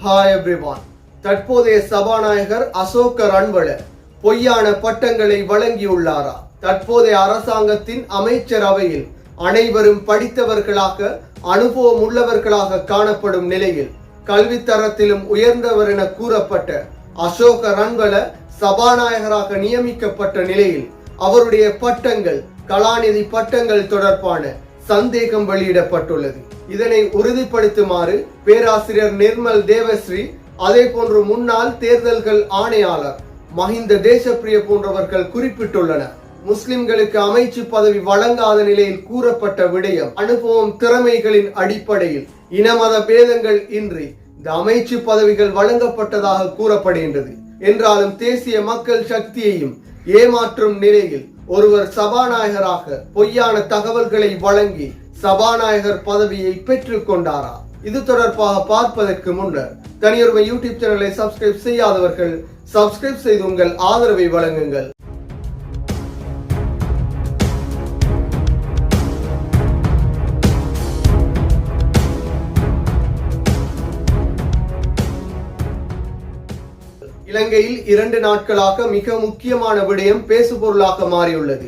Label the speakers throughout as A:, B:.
A: Hi everyone தற்போதைய சபாநாயகர் அசோக ரன்வள பொய்யான பட்டங்களை வழங்கியுள்ளாரா? தற்போதைய அரசாங்கத்தின் அமைச்சரவையில் அனைவரும் படித்தவர்களாக அனுபவம் உள்ளவர்களாக காணப்படும் நிலையில் கல்வித்தரத்திலும் உயர்ந்தவர் என கூறப்பட்ட அசோக ரன்வள சபாநாயகராக நியமிக்கப்பட்ட நிலையில் அவருடைய பட்டங்கள் கலாநிதி பட்டங்கள் தொடர்பான சந்தேகம் வெளியிடப்பட்டுள்ளது. இதனை உறுதிப்படுத்துமாறு பேராசிரியர் நிர்மல் தேவஸ்ரீ அதே போன்று முன்னாள் தேர்தல்கள் ஆணையாளர் மஹிந்த தேசப்பிரிய போன்றவர்கள் குறிப்பிட்டுள்ளனர். முஸ்லிம்களுக்கு அமைச்சு பதவி வழங்காத நிலையில் கூறப்பட்ட விடயம் அனுபவம் திறமைகளின் அடிப்படையில் இனமத பேதங்கள் இன்றி இந்த அமைச்சு பதவிகள் வழங்கப்பட்டதாக கூறப்படுகின்றது. என்றாலும் தேசிய மக்கள் சக்தியையும் ஏமாற்றும் நிலையில் ஒருவர் சபாநாயகராக பொய்யான தகவல்களை வழங்கி சபாநாயகர் பதவியை பெற்றுக் கொண்டாரா? இது தொடர்பாக பார்ப்பதற்கு முன்னர் தனியொருமை யூடியூப் சேனலை சப்ஸ்கிரைப் செய்யாதவர்கள் சப்ஸ்கிரைப் செய்து உங்கள் ஆதரவை வழங்குங்கள். இலங்கையில் இரண்டு நாட்களாக மிக முக்கியமான விடயம் பேசுபொருளாக மாறியுள்ளது.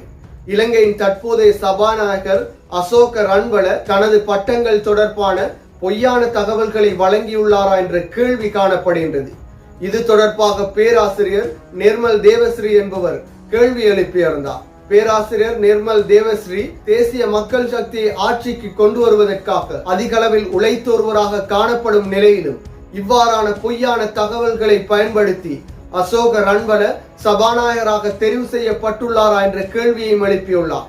A: இலங்கையின் தற்போதைய சபாநாயகர் அசோக ரன்வல தனது பட்டங்கள் தொடர்பான பொய்யான தகவல்களை வழங்கியுள்ளாரா என்ற கேள்வி காணப்படுகின்றது. இது தொடர்பாக பேராசிரியர் நிர்மல் தேவஸ்ரீ என்பவர் கேள்வி எழுப்பியிருந்தார் பேராசிரியர் நிர்மல் தேவஸ்ரீ தேசிய மக்கள் சக்தியை ஆட்சிக்கு கொண்டு வருவதற்காக அதிக அளவில் உழைத்தோர்வராக காணப்படும் நிலையிலும் இவ்வாறான பொய்யான தகவல்களை பயன்படுத்தி அசோக ரன்வல சபாநாயகராக தெரிவு செய்யப்பட்டுள்ளாரா என்ற கேள்வியையும் எழுப்பியுள்ளார்.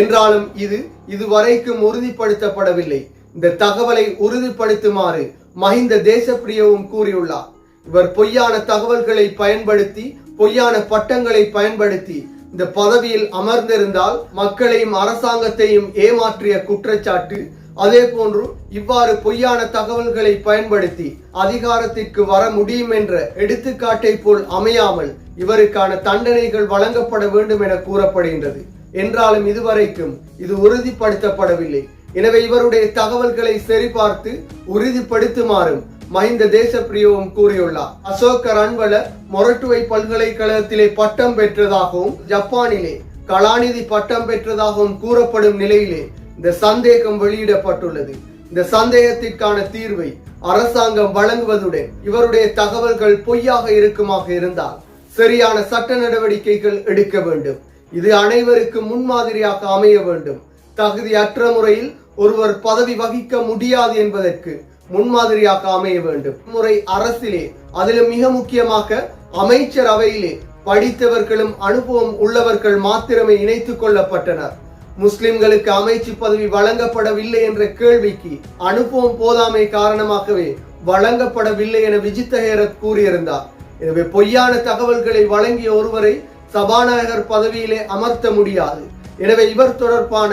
A: என்றாலும் இது இதுவரைக்கும் உறுதிப்படுத்தப்படவில்லை. இந்த தகவலை உறுதிப்படுத்துமாறு மஹிந்த தேசப்பிரியவும் கூறியுள்ளார். இவர் பொய்யான தகவல்களை பயன்படுத்தி பொய்யான பட்டங்களை பயன்படுத்தி இந்த பதவியில் அமர்ந்திருந்தால் மக்களையும் அரசாங்கத்தையும் ஏமாற்றிய குற்றச்சாட்டு அதே போன்று இவ்வாறு பொய்யான தகவல்களை பயன்படுத்தி அதிகாரத்திற்கு வர முடியும் என்ற எடுத்துக்காட்டை போல் அமையாமல் இவருக்கான தண்டனைகள் வழங்கப்பட வேண்டும் என கூறப்படுகின்றது. என்றாலும் இதுவரைக்கும் இது உறுதிப்படுத்தப்படவில்லை. எனவே இவருடைய தகவல்களை சரிபார்த்து உறுதிப்படுத்துமாறும் மஹிந்த தேசப்பிரியவும் கூறியுள்ளார். அசோகர் அன்பல மொரட்டுவை பல்கலைக்கழகத்திலே பட்டம் பெற்றதாகவும் ஜப்பானிலே கலாநிதி பட்டம் பெற்றதாகவும் கூறப்படும் நிலையிலே இந்த சந்தேகம் வெளியிடப்பட்டுள்ளது. இந்த சந்தேகத்திற்கான தீர்வை அரசாங்கம் வழங்குவதுடன் இவருடைய தகவல்கள் பொய்யாக இருக்குமாக இருந்தால் சரியான சட்ட நடவடிக்கைகள் எடுக்க வேண்டும். இது அனைவருக்கும் முன்மாதிரியாக அமைய வேண்டும். தகுதியற்ற முறையில் ஒருவர் பதவி வகிக்க முடியாது என்பதற்கு முன்மாதிரியாக அமைய வேண்டும். முறை அரசிலே அதிலும் மிக முக்கியமாக அமைச்சரவையிலே படித்தவர்களும் அனுபவம் உள்ளவர்கள் மாத்திரமே இணைத்துக் கொள்ளப்பட்டனர். முஸ்லிம்களுக்கு அமைச்சு பதவி வழங்கப்படவில்லை என்ற கேள்விக்கு அனுபவம் போதாமை காரணமாகவே வழங்கப்படவில்லை என விஜித்த ஹேரத் கூறியிருந்தார். எனவே பொய்யான தகவல்களை வழங்கிய ஒருவரை சபாநாயகர் பதவியிலே அமர்த்த முடியாது. எனவே இவர் தொடர்பான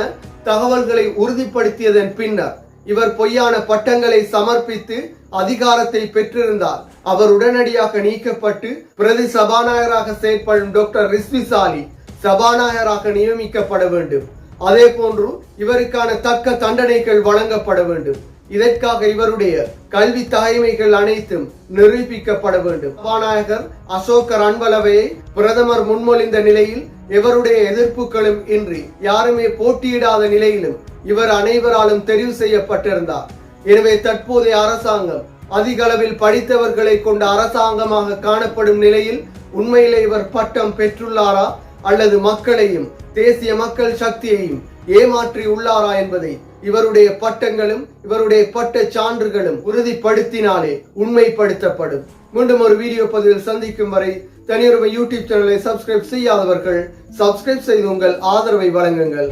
A: தகவல்களை உறுதிப்படுத்தியதன் பின்னர் இவர் பொய்யான பட்டங்களை சமர்ப்பித்து அதிகாரத்தை பெற்றிருந்தார். அவர் உடனடியாக நீக்கப்பட்டு பிரதி சபாநாயகராக செயற்படும் டாக்டர் ரிஸ்விசாலி சபாநாயகராக நியமிக்கப்பட வேண்டும். அதே போன்று இவருக்கான தக்க தண்டனைகள் வழங்கப்பட வேண்டும். இதற்காக இவருடைய கல்வி தாய்மைகள் அனைத்தும் நிரூபிக்கப்பட வேண்டும். சபாநாயகர் அசோகர் அன்பளவையை பிரதமர் முன்மொழிந்த நிலையில் இவருடைய எதிர்ப்புகளும் இன்றி யாருமே போட்டியிடாத நிலையிலும் இவர் அனைவராலும் தெரிவு செய்யப்பட்டிருந்தார். எனவே தற்போதைய அரசாங்கம் அதிக அளவில் படித்தவர்களை கொண்ட அரசாங்கமாக காணப்படும் நிலையில் உண்மையிலே இவர் பட்டம் பெற்றுள்ளாரா? அல்லது மக்களையும் தேசிய மக்கள் சக்தியையும் ஏமாற்றி உள்ளாரா என்பதை இவருடைய பட்டங்களும் இவருடைய பட்ட சான்றுகளும் உறுதிப்படுத்தினாலே உண்மைப்படுத்தப்படும். மீண்டும் ஒரு வீடியோ பதிவில் சந்திக்கும் வரை தனியுரிமை யூடியூப் சேனலை சப்ஸ்கிரைப் செய்யாதவர்கள் சப்ஸ்கிரைப் செய்து உங்கள் ஆதரவை வழங்குங்கள்.